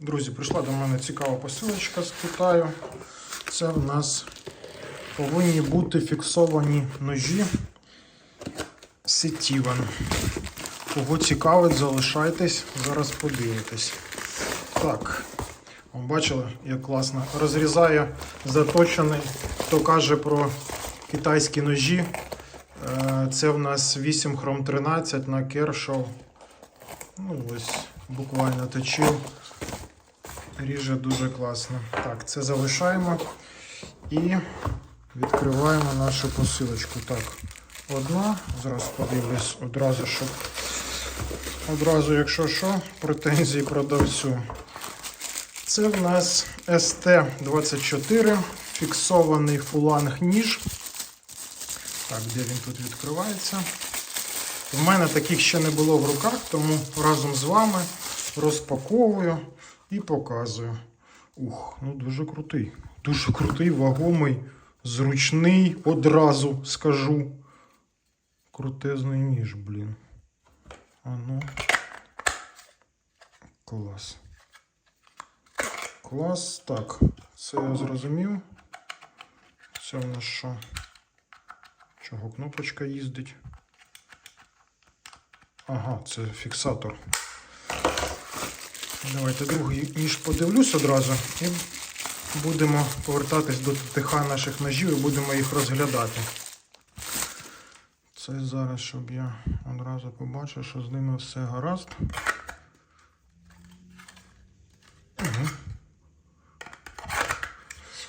Друзі, прийшла до мене цікава посилочка з Китаю. Це в нас повинні бути фіксовані ножі Сетівен. Кого цікавить, залишайтесь, зараз подивитесь. Так, О, бачили, як класно. Розрізає заточений, хто каже про китайські ножі. Е, Це в нас 8 хром 13 на Kershaw. Ну, ось буквально точив. Ріже дуже класно. Так, це залишаємо і відкриваємо нашу посилочку. Так, одна. Зараз подивлюсь одразу, щоб одразу, якщо що, претензії продавцю. Це в нас ST24, фіксований фуланг ніж. Так, де він тут відкривається? В мене таких ще не було в руках, тому разом з вами розпаковую і показую. Ух, ну дуже крутий. Дуже крутий, вагомий, зручний, одразу скажу. Крутезний ніж, блін. А ну. Клас. Клас. Так, це я зрозумів. Це в нас що? Чого кнопочка їздить? Ага, це фіксатор. Давайте другий ніж подивлюсь одразу і будемо повертатись до ТТХ наших ножів і будемо їх розглядати. Це зараз, щоб я одразу побачив, що з ними все гаразд.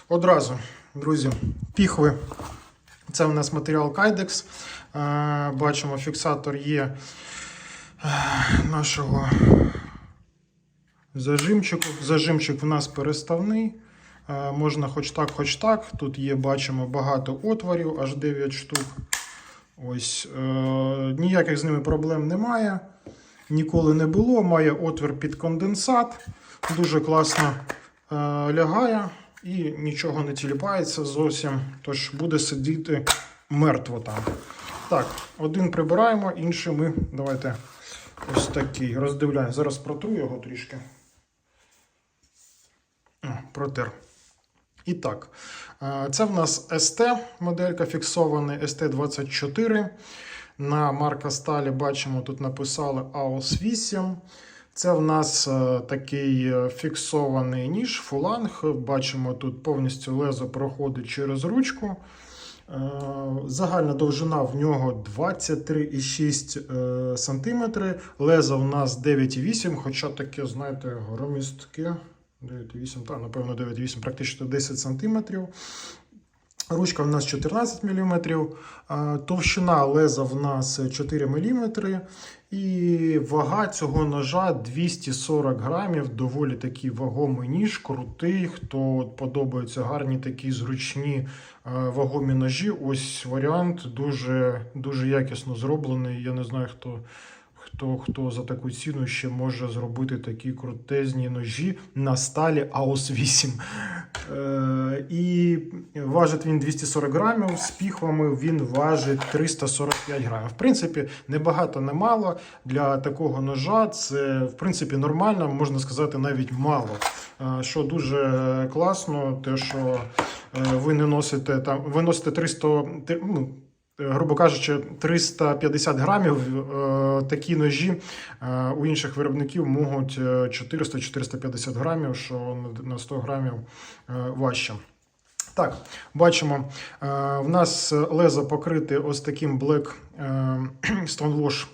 Одразу, друзі, піхви. Це у нас матеріал Kydex. Е, Бачимо, фіксатор є е, нашого зажимчику. Зажимчик в нас переставний. Е, Можна хоч так, хоч так. Тут є, бачимо, багато отворів, аж 9 штук. Ось, е, Ніяких з ними проблем немає. Ніколи не було. Має отвір під конденсат. Дуже класно е, лягає і нічого не тіліпається зовсім. Тож буде сидіти мертво там. Так, один прибираємо, інший ми. Давайте ось такий. Роздивляємо. Зараз протру його трішки. Протер. І так, е, це в нас ST моделька фіксована ST24. На марка сталі бачимо, тут написали AOS 8. Це в нас е, такий е, фіксований ніж, фуланг. Бачимо, тут повністю лезо проходить через ручку. Загальна довжина в нього 23,6 см. Лезо в нас 9,8, хоча таке, знаєте, громістке. 9,8, та, напевно, 9,8, практично 10 см. Ручка в нас 14 мм, товщина леза в нас 4 мм, і вага цього ножа 240 грамів. Доволі такий вагомий ніж, крутий. Хто подобаються гарні такі зручні вагомі ножі. Ось варіант дуже, дуже якісно зроблений. Я не знаю, хто. Хто, хто за таку ціну ще може зробити такі крутезні ножі на сталі АОС 8. Е, і важить він 240 грамів, з піхвами він важить 345 грамів. В принципі, не багато, не мало. Для такого ножа це в принципі нормально, можна сказати, навіть мало. Е, що дуже класно, те, що е, ви не носите там, ви носите 300. ну, грубо кажучи, 350 грамів е, такі ножі е, у інших виробників можуть е, 400-450 грамів, що на- на 100 грамів е, важче. Так, бачимо, е, в нас лезо покрите ось таким Black е, Stonewash,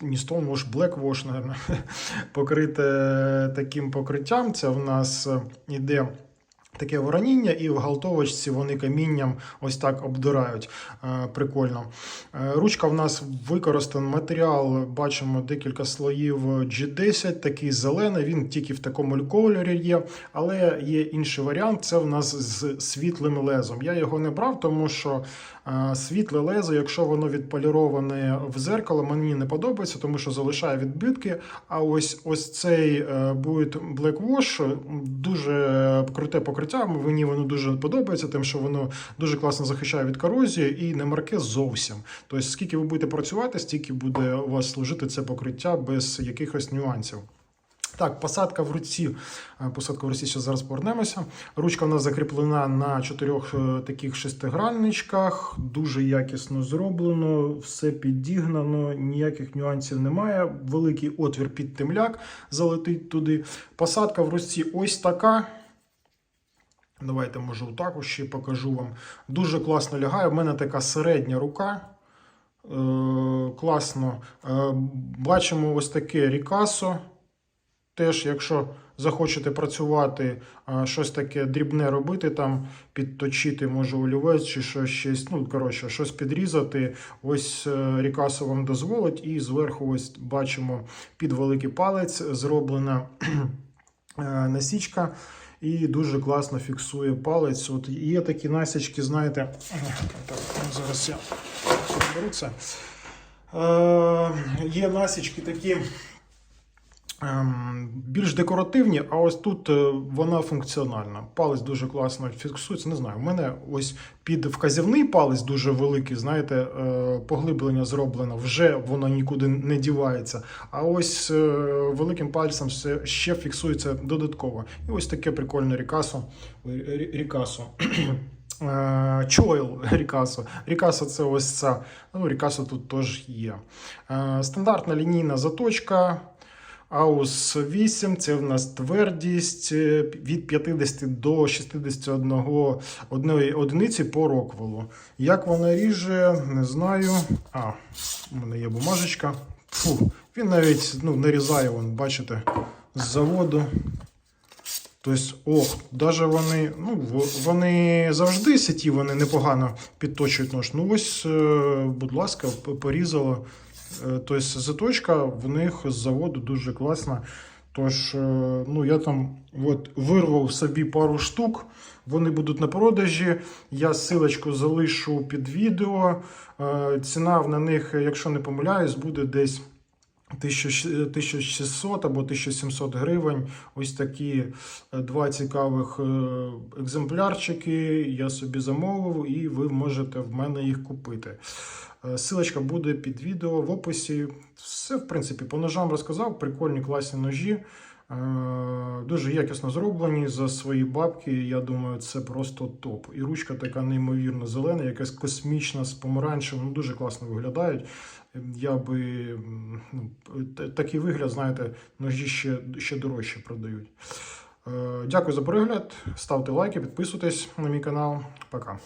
не Stonewash, Black Wash, наверное, покрите таким покриттям. Це в нас е, іде таке вороніння, і в галтовочці вони камінням ось так обдирають. Е, Прикольно. Е, Ручка в нас використаний матеріал, бачимо декілька слоїв G10, такий зелений, він тільки в такому кольорі є, але є інший варіант. Це в нас з світлим лезом. Я його не брав, тому що е, світле лезо, якщо воно відполіроване в зеркало, мені не подобається, тому що залишає відбитки. А ось ось цей буде Black Wash, дуже круте покриття. Мені воно дуже подобається, тим, що воно дуже класно захищає від корозії і не марке зовсім. Тобто, скільки ви будете працювати, стільки буде у вас служити це покриття без якихось нюансів. Так, посадка в руці. Е, Посадка в руці ще зараз повернемося. Ручка у нас закріплена на чотирьох е, таких шестигранничках. Дуже якісно зроблено, все підігнано, ніяких нюансів немає. Великий отвір під темляк залетить туди. Посадка в руці ось така. Давайте, може, отак ще покажу вам. Дуже класно лягає. У мене така середня рука. Е, класно. Е, бачимо ось таке рікасо. Теж, якщо захочете працювати, а, щось таке дрібне робити, там підточити, може олівець чи щось, щось, ну, коротше, щось підрізати, ось е, Рікасо вам дозволить, і зверху ось бачимо під великий палець зроблена е, насічка. І дуже класно фіксує палець. От є такі насічки, знаєте, так, зараз я беру це. Е, є насічки такі більш декоративні, а ось тут е, вона функціональна. Палець дуже класно фіксується. Не знаю, у мене ось під вказівний палець дуже великий, знаєте, е, поглиблення зроблено, вже воно нікуди не дівається. А ось е, великим пальцем ще фіксується додатково. І ось таке прикольне рікасо. Рікасо. Чойл Рікасо. Рікасо це ось ця. Ну, Рікасо тут теж є. Стандартна лінійна заточка. Аус 8 це в нас твердість е, від 50 до 61 одної одиниці по роквелу. Як вона ріже, не знаю. А, у мене є бумажечка. Фу, він навіть ну, нарізає, вон, бачите, з заводу. Тобто, о, даже вони, ну, вони завжди сіті, вони непогано підточують нож. Ну ось, е, будь ласка, порізало. Тобто заточка в них з заводу дуже класна. Тож, е, ну я там от, вирвав собі пару штук, вони будуть на продажі. Я силочку залишу під відео. Е, Ціна на них, якщо не помиляюсь, буде десь 1600 або 1700 гривень. Ось такі е, два цікавих е, екземплярчики я собі замовив, і ви можете в мене їх купити. Е, Силочка буде під відео в описі. Все, в принципі, по ножам розказав. Прикольні класні ножі. Е, Дуже якісно зроблені за свої бабки. Я думаю, це просто топ. І ручка така неймовірно зелена, якась космічна з помаранчем. Ну, дуже класно виглядають. Я би ну, такий вигляд, знаєте, ножі ще, ще дорожче продають. Е, Дякую за перегляд. Ставте лайки, підписуйтесь на мій канал. Пока.